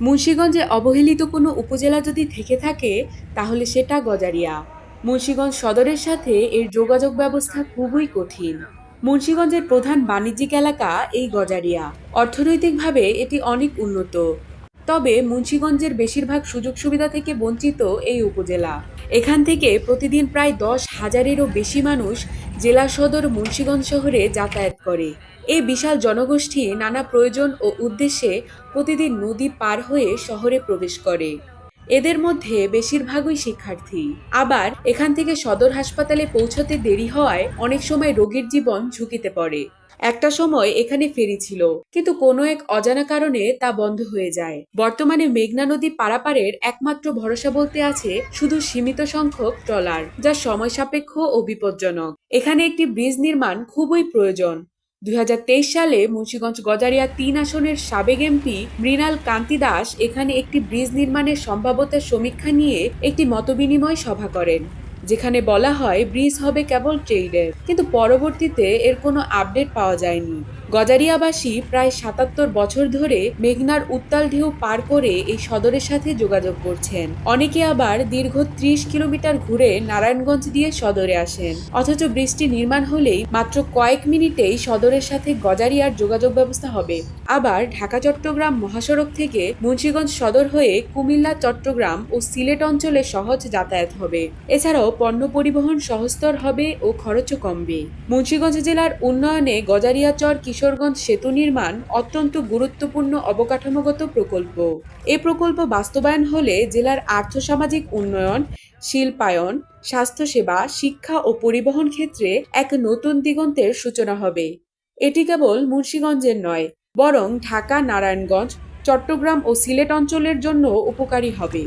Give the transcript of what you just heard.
মুন্সীগঞ্জে অবহেলিত কোনো উপজেলা যদি থেকে থাকে, তাহলে সেটা গজারিয়া। মুন্সীগঞ্জ সদরের সাথে এর যোগাযোগ ব্যবস্থা খুবই কঠিন। মুন্সীগঞ্জের প্রধান বাণিজ্যিক এলাকা এই গজারিয়া। অর্থনৈতিকভাবে এটি অনেক উন্নত। তবে মুন্সীগঞ্জের বেশিরভাগ সুযোগ সুবিধা থেকে বঞ্চিত এই উপজেলা। এখান থেকে প্রতিদিন প্রায় দশ হাজারেরও বেশি মানুষ জেলা সদর মুন্সীগঞ্জ শহরে যাতায়াত করে। এই বিশাল জনগোষ্ঠী নানা প্রয়োজন ও উদ্দেশ্যে প্রতিদিন নদী পার হয়ে শহরে প্রবেশ করে। এদের মধ্যে বেশিরভাগই শিক্ষার্থী। আবার এখান থেকে সদর হাসপাতালে পৌঁছতে দেরি হওয়ায় অনেক সময় রোগীর জীবন ঝুঁকিতে পড়ে। একটা সময় এখানে ফেরি ছিল কিন্তু কোনো এক অজানা কারণে তা বন্ধ হয়ে যায়। বর্তমানে মেঘনা নদী পারাপারের একমাত্র ভরসা বলতে আছে শুধু সীমিত সংখ্যক ট্রলার, যা সময় সাপেক্ষ ও বিপজ্জনক। এখানে একটি ব্রিজ নির্মাণ খুবই প্রয়োজন। দুই হাজার তেইশ সালে মুন্সিগঞ্জ গজারিয়া তিন আসনের সাবেক এমপি মৃণাল কান্তি দাস এখানে একটি ব্রিজ নির্মাণের সম্ভাব্যতার সমীক্ষা নিয়ে একটি মতবিনিময় সভা করেন। যেখানে বলা হয় ব্রিজ হবে কেবল ট্রেডের কিন্তু পরবর্তীতে এর কোনো আপডেট পাওয়া যায়নি। গজারিয়াবাসী প্রায় সাতাত্তর বছর ধরে মেঘনার উত্তাল ঢেউ পার করে এই সদরের সাথে যোগাযোগ করছেন। অনেকে আবার দীর্ঘ ত্রিশ কিলোমিটার ঘুরে নারায়ণগঞ্জ দিয়ে সদরে আসেন। অথচ ব্রিজটি নির্মাণ হলেই মাত্র কয়েক মিনিটেই সদরের সাথে গজারিয়ার যোগাযোগ ব্যবস্থা হবে। আবার ঢাকা চট্টগ্রাম মহাসড়ক থেকে মুন্সীগঞ্জ সদর হয়ে কুমিল্লা চট্টগ্রাম ও সিলেট অঞ্চলে সহজ যাতায়াত হবে। এছাড়াও পণ্য পরিবহন সহজতর হবে ও খরচও কমবে। মুন্সীগঞ্জ জেলার উন্নয়নে গজারিয়াচর কিশোরগঞ্জ সেতু নির্মাণ অত্যন্ত গুরুত্বপূর্ণ অবকাঠামোগত প্রকল্প। এ প্রকল্প বাস্তবায়ন হলে জেলার আর্থসামাজিক উন্নয়ন, শিল্পায়ন, স্বাস্থ্যসেবা, শিক্ষা ও পরিবহন ক্ষেত্রে এক নতুন দিগন্তের সূচনা হবে। এটি কেবল মুন্সীগঞ্জের নয়, বরং ঢাকা, নারায়ণগঞ্জ, চট্টগ্রাম ও সিলেট অঞ্চলের জন্য উপকারী হবে।